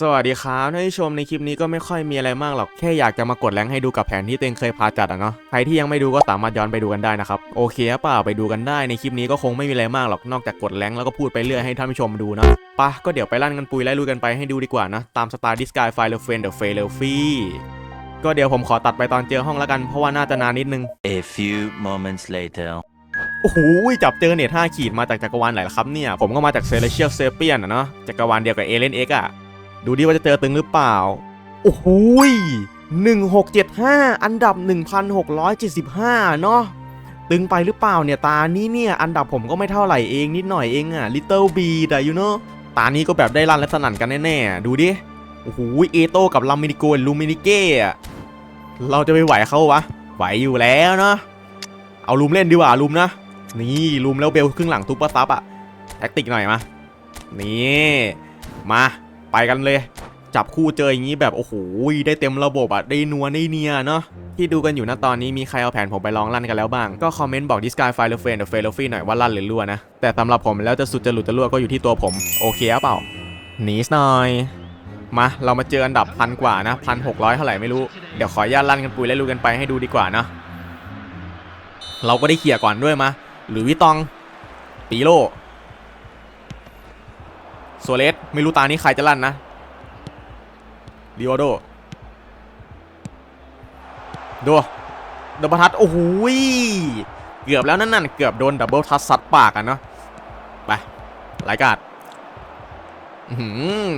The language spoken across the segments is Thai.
สวัสดีครับท่านผู้ชมในคลิปนี้ก็ไม่ค่อยมีอะไรมากหรอก แค่อยากจะมากดแรงให้ดูกับแผนที่เต็งเคยพาจัดอะเนาะใครที่ยังไม่ดูก็สามารถย้อนไปดูกันได้นะครับ โอเคหรือเปล่าไปดูกันได้ในคลิปนี้ก็คงไม่มีอะไรมากหรอกนอกจากกดแรงแล้วก็พูดไปเรื่อยให้ท่านผู้ชมดูเนาะปะก็เดี๋ยวไปลั่นกันปุยไล่ลุยกันไปให้ดูดีกว่านะ ตามสไตล์ดิสกายไฟเลเฟนเดอะเฟลฟี่ก็เดี๋ยวผมขอตัดไปตอนเจอห้องแล้วกันเพราะว่าน่าจะนานนิดนึง A few moments later. โอ้โหจับเจอเน็ต5ขีดมาจากจักรวาลไหนล่ะครับเนี่ยผมก็มาจากเซเลเชียลเซเปียนอะเนาะจักรวาลเดียวกับเอเลนเอ็กอะ ดูดิว่าจะเจอตึงหรือเปล่า โอ้โห1675 อันดับ 1675 เนาะตึงไปหรือเปล่าเนี่ย ตานี้เนี่ย อันดับผมก็ไม่เท่าไหร่เองนิดหน่อยเองอะ Little B แต่ยูโนตานี้ก็แบบได้รันและสนั่นกันแน่ๆ ดูดิ โอ้โหเอโต้กับลามินิโกลูมินิเก้เราจะไปไหวเขาวะ ไหวอยู่แล้วเนาะเอาลุมเล่นดีกว่าลุมนะ นี่ลุมแล้วเบลครึ่งหลังทุบปะซับอะแท็กติกหน่อยมา นี่ มา ไปกันเลย จับคู่เจออย่างนี้แบบโอ้โหได้เต็มระบบอะได้นัวได้เนียเนาะที่ดูกันอยู่นะตอนนี้มีใครเอาแผนผมไปลองลั่นกันแล้วบ้าง ก็คอมเมนต์บอกดิสกายไฟล์เฟนเดอะเฟลฟี่หน่อยว่าลั่นหรือรั่วนะ แต่สำหรับผมแล้วจะสุดจะหลุดจะรั่วก็อยู่ที่ตัวผม โอเคเปล่าหนีสหน่อยมาเรามาเจออันดับพันกว่านะพันหกร้อยเท่าไหร่ไม่รู้ เดี๋ยวขอญาตลั่นกันปุยและรู้กันไปให้ดูดีกว่านะเราก็ได้เขี่ยก่อนด้วยมาหรือวิตองปีโล โซเลสไม่รู้ตานี้ใครจะลั่นนะลีโอโดดูดับเบิลทัชโอ้โหเกือบแล้วนั่นน่ะเกือบโดนดับเบิลทัชซัดปากกันเนาะไปรายการอื้อหือ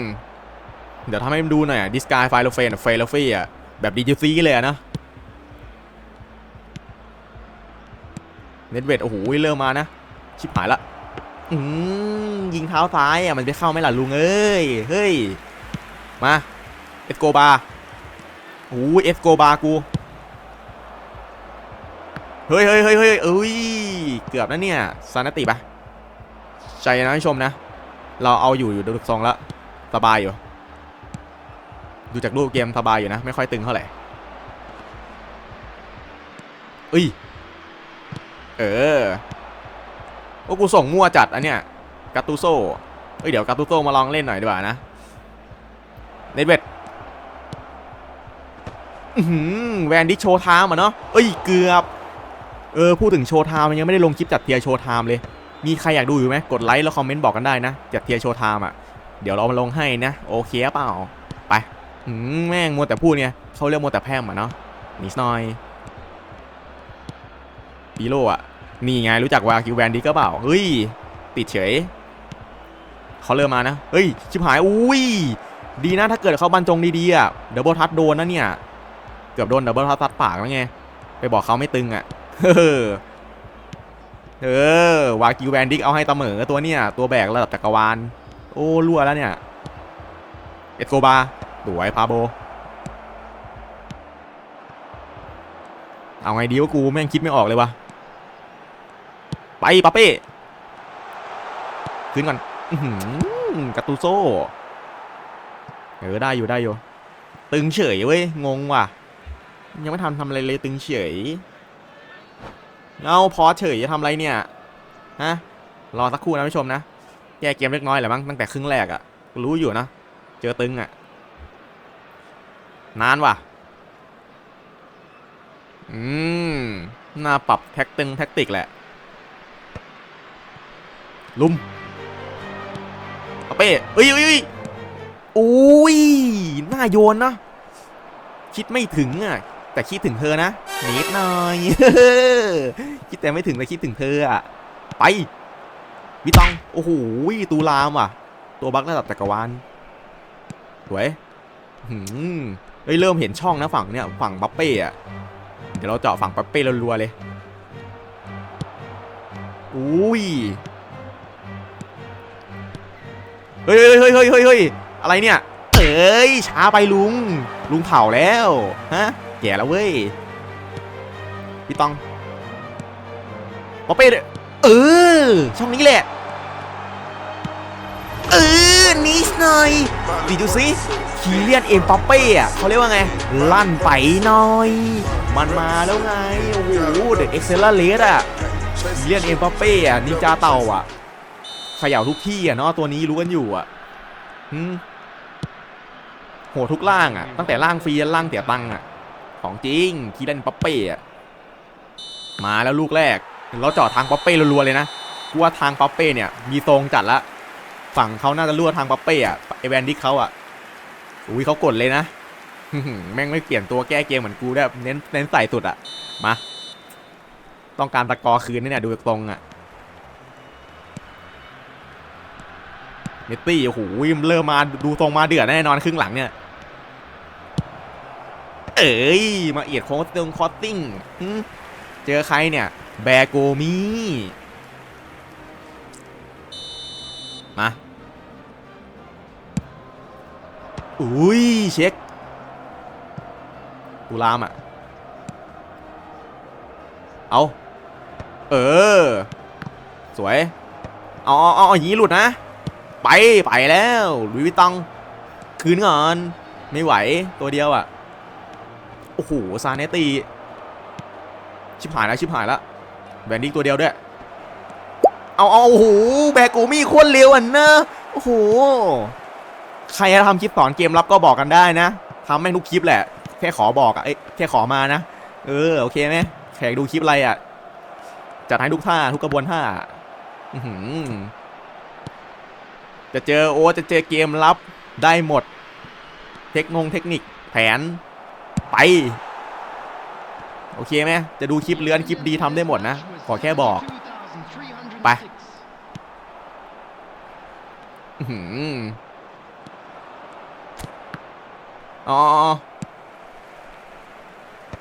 เดี๋ยวทำให้มันดูหน่อยดิสกายไฟโลเฟนเฟลฟี่อะแบบดีจิซีเลยอะนะเน็ตเวทโอ้โหเริ่มมานะ ชิบหายละ อืมยิงเท้าซ้ายอะมันจะเข้าไหมล่ะลุงเอ้ยเฮ้ยมาเอสโกบาโอ้ยเอสโกบากูเฮ้ยเฮ้ยเฮ้ยเฮ้ยเอ้ยเกือบนะเนี่ยซานติปะใจนะผู้ชมนะ เราเอาอยู่อยู่ดูทรงแล้วสบายอยู่ ดูจากรูปเกมสบายอยู่นะ ไม่ค่อยตึงเท่าไหร่เอ้ยเออ โอ้กูส่งมั่วจัดอันเนี้ยกาตูโซ่เอ้ยเดี๋ยวกาตูโซ่มาลองเล่นหน่อยดีกว่านะเนตเวดอื้อหือแวนดิโชว์ไทม์อะเนาะเอ้ยเกือบเออพูดถึงโชว์ไทม์มันยังไม่ได้ลงคลิปจัดเทียร์โชว์ไทม์เลย มีใครอยากดูอยู่ไหมกดไลค์แล้วคอมเมนต์บอกกันได้นะจัดเทียร์โชว์ไทม์อะเดี๋ยวเรามาลงให้นะโอเคเปล่าไปอืมแม่งมัวแต่พูดเนี่ยเขาเรียกมัวแต่แพร่มอะเนาะนิดหน่อยปีโลอะ นี่ไงรู้จักวาคิวแวนดีก็เปล่า เฮ้ย ติดเฉยเขาเริ่มมานะ เฮ้ย ชิบหาย อุ้ย ดีนะถ้าเกิดเขาบรรจงดีๆอะดับเบิลทัชโดนนะเนี่ย เกือบโดนดับเบิลทัชตัดปากแล้วไง ไปบอกเขาไม่ตึงอะ เออเออวากิวแวนดิกเอาให้เสมอตัวเนี่ย ตัวแบกระดับจักรวาล โอ้รั่วแล้วเนี่ย เอสโกบาสวยพาโบ เอาไงดีวะกูแม่งคิดไม่ออกเลยวะ ไปปาเป้ขึ้นก่อนอื้อหือกาตูโซเออได้อยู่ได้อยู่ ตึงเฉยเว้ยงงว่ะ ยังไม่ทำทำอะไรเลยตึงเฉยเอาพอเฉยจะทำอะไรเนี่ยฮะรอสักครู่นะผู้ชมนะแก้เกมเล็กน้อยแหละมั้งตั้งแต่ครึ่งแรกอะรู้อยู่นะ เจอตึงอะนานว่ะ อืมน้าปรับแท็กตึงแท็กติกแหละ ลุมปาเป้เอ้ยเอ้ยเอ้ยอุ้ยหน้าโยนนะ คิดไม่ถึงอะ แต่คิดถึงเธอนะนิดหน่อยคิดแต่ไม่ถึงแต่คิดถึงเธออะ ไปวิตอง โอ้โหตูลามอะ ตัวบักระดับจักรวาลสวยหืมเฮ้ยเริ่มเห็นช่องนะฝั่งเนี้ยฝั่งบัปเป้อะ เดี๋ยวเราเจาะฝั่งบัปเป้รัวๆเลยอุ้ย เฮ้ยเฮ้ยเฮ้ยเฮ้ยเฮ้ยอะไรเนี่ยเอ้ยช้าไปลุง ลุงเผาแล้วฮะแก่แล้วเว้ยพี่ตองป๊อปเป้ด้วยเออช่องนี้แหละเออนิดหน่อยดีดูสิคีเลียนเอ็มปอปเป้อะเขาเรียกว่าไง ลั่นไปหน่อย มันมาแล้วไง โอ้โหเดอะเอ็กเซลเลสอะคีเลียนเอ็มปอปเป้อะนินจาเต่าอะ เขย่าทุกที่อะเนาะตัวนี้รู้กันอยู่อะหืมโหทุกล่างอะ ตั้งแต่ล่างฟรียันล่างเสียตังค์อะ ของจริงคีรันปัปเป้อะมาแล้วลูกแรก เราเจาะทางปัปเป้รัวๆเลยนะกูว่าทางปัปเป้เนี่ย มีทรงจัดละฝั่งเขาน่าจะรั่วทางปัปเป้อะไอแวนดิกเขาอะอุ้ยเขากดเลยนะแม่งไม่เปลี่ยนตัวแก้เกมเหมือนกูด้วยเน้นเน้นใส่สุดอะมาต้องการตะกอคืนนี่เนี่ยดูตรงอะ เมตตี้โอ้โหเริ่มมาดูตรงมาเดือดแน่นอนครึ่งหลังเนี่ย เอ้ยมาเอียดโค้ดตงคอตติ้งเจอใครเนี่ย แบโกมีมาอุ้ยเช็คกูลามอะ เอา เออ สวยเอาเอาเอาอย่างนี้หลุดนะ ไปไปแล้วลุยวิตอง คืนก่อน ไม่ไหวตัวเดียวอะ โอ้โห ซาเนตี ชิบหายแล้ว ชิบหายแล้วแบนดิ้งตัวเดียวด้วย เอาเอาโอ้โห แบกโกมี่โคตรเร็วอะเนอะโอ้โห ใครจะทำคลิปสอนเกมรับก็บอกกันได้นะทำแม่งทุกคลิปแหละ แค่ขอบอกอะ เอ้แค่ขอมานะ เออ โอเคไหมแขกดูคลิปอะไรอะ จัดให้ทุกท่าทุกกระบวนท่า อื้อหือ จะเจอโอจะเจอเกมลับได้หมด เทคงงเทคนิคแผนไป โอเคไหมจะดูคลิปเลื้อนคลิปดีทำได้หมดนะ ขอแค่บอก ไปอื้มอ๋อ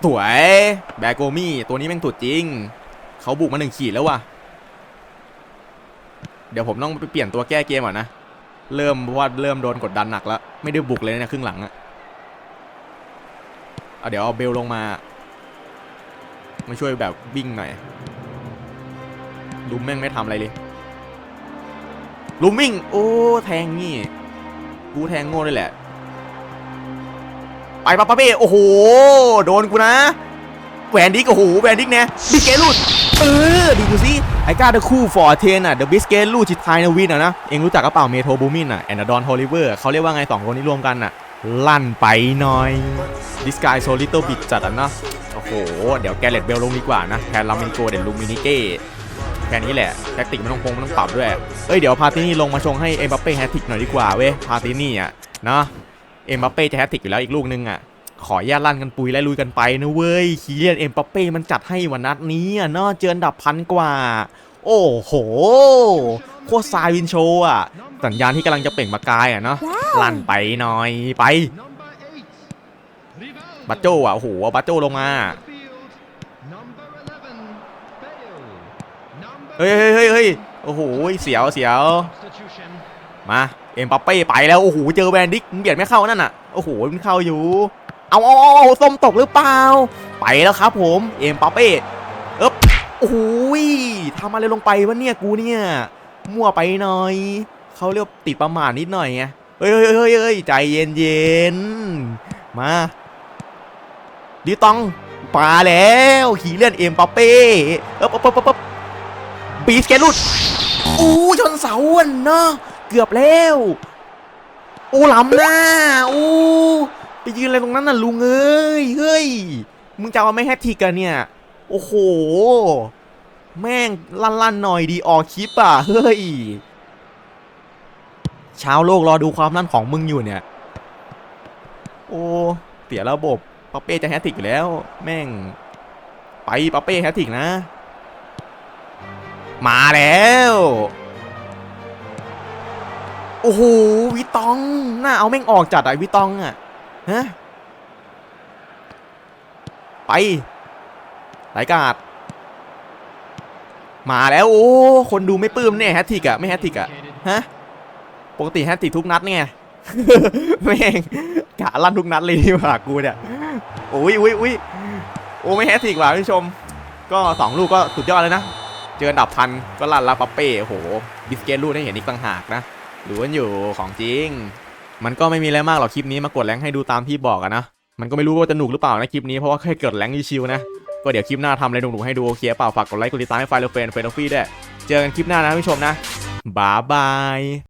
สวย แบโกมี่ ตัวนี้แม่งสุดจริง เขาบุกมาหนึ่งขีดแล้วว่ะ เดี๋ยวผมต้องไปเปลี่ยนตัวแก้เกมก่อนนะ เริ่มว่าเริ่มโดนกดดันหนักแล้ว ไม่ได้บุกเลยนะครึ่งหลังอะเอาเดี๋ยวเอาเบลลงมา มาช่วยแบบวิ่งหน่อยลุมแม่งไม่ทำอะไรเลยลุมวิ่ง โอ้แทงนี่ กูแทงโง่เลยแหละ ไปปะปะเป้โอ้โห โดนกูนะแหวนดิกโอ้โหแหวนดิกเนี่ยบิเกลุด เออดูดูสิไอ้ก้าเดอะคู่ฟอร์เทนอะเดอะบิสเกตลู่จิตไทนาวินอะนะเองรู้จักกระเป๋าเมโทบูมินอะแอนดอนโฮลิเวอร์เขาเรียกว่าไงสองคนนี้รวมกันอะ ลั่นไปหน่อยดิสกายโซลิโตบิดจัดอะนะโอ้โห เดี๋ยวแกเลตเบลลงดีกว่านะแทนลามินโกเด่นลูมินิเก้แค่นี้แหละแท็กติกไม่ต้องคงไม่ต้องปรับด้วย เอ้ยเดี๋ยวพาตินี่ลงมาชงให้เอ็มบัปเป้แฮตติกหน่อยดีกว่าเว้ยพาตินี่อะนะเอ็มบัปเป้จะแฮตติกอยู่แล้วอีกลูกนึงอะ ขอแย่าลั่นกันปุยและลุยกันไปนะเว้ยคีเลียนเอ็มบัปเป้มันจัดให้วันนัดนี้อะเนาะเจออันดับพันกว่า โอ้โห โคตรซายวินโชว์อะ สัญญาณที่กำลังจะเปล่งประกายอะเนาะลั่นไปหน่อยไปบัตโจอะโอ้โหเอาบัตโจลงมาเฮ้ยเฮ้ยเฮ้ยเฮ้ยโอ้โหเสียวเสียวมาเอ็มปัปเป้ไปแล้วโอ้โหเจอแวนดิกมันเบียดไม่เข้านั่นน่ะโอ้โหมันเข้าอยู่ เอาเอาเอาส้มตกหรือเปล่า ไปแล้วครับผมเอ็มปัปเป้เอ๊บโอ้โหทำอะไรลงไปวะเนี่ยกูเนี่ย มั่วไปหน่อยเขาเรียกว่าติดประมาทนิดหน่อยไงเฮ้ยเฮ้ยเฮ้ยเฮ้ยใจเย็นเย็นมาดิตองปาแล้วขี่เลื่อนเอ็มปัปเป้เอ๊บเอ๊บเอ๊บเอ๊บเอ๊บบีสเกลุดอู้ชนเสาเนาะเกือบแล้วอู้ล้ำหน้าอู้ ไปยืนอะไรตรงนั้นน่ะลุงเอ้ยเฮ้ยมึงจะเอาไม่แฮตทิกกันเนี่ย โอ้โห แม่งลั่นๆหน่อยดีออกคลิปอะเฮ้ยชาวโลกรอดูความลั่นของมึงอยู่เนี่ย โอ้เสียระบบปาเป้จะแฮตทิกอยู่แล้ว แม่ง ไปปาเป้แฮตทิกนะ มาแล้ว โอ้โหวิตอง น่าเอาแม่งออกจัดอะวิตองอะ ฮะไปไหลกาดมาแล้วโอ้คนดูไม่ปลื้มเนี่ยแฮตทริกอะไม่แฮตทริกอะฮะปกติแฮตทริกทุกนัดเนี่ยแม่งกะลั่นทุกนัดเลยที่ว่ากูเนี่ยโอ้ยอุ้ยอุ้ยโอ้ไม่แฮตทริกว่ะผู้ชม ก็สองลูกก็สุดยอดเลยนะ เจออันดับพันก็ลั่นลาปาเป้โอ้โหบิสเกตลูกได้เห็นอีกต่างหากนะหรือว่าอยู่ของจริง มันก็ไม่มีอะไรมากหรอกคลิปนี้มากดแรงให้ดูตามที่บอกอะนะ มันก็ไม่รู้ว่าจะหนุกหรือเปล่านะคลิปนี้เพราะว่าแค่เกิดแรงชิวๆนะ ก็เดี๋ยวคลิปหน้าทำอะไรหนุกๆให้ดูโอเคเปล่าฝากกดไลค์กดติดตามให้ไฟล์เฟรนเฟรนฟรีด้วย เจอกันคลิปหน้านะท่านผู้ชมนะบ๊ายบาย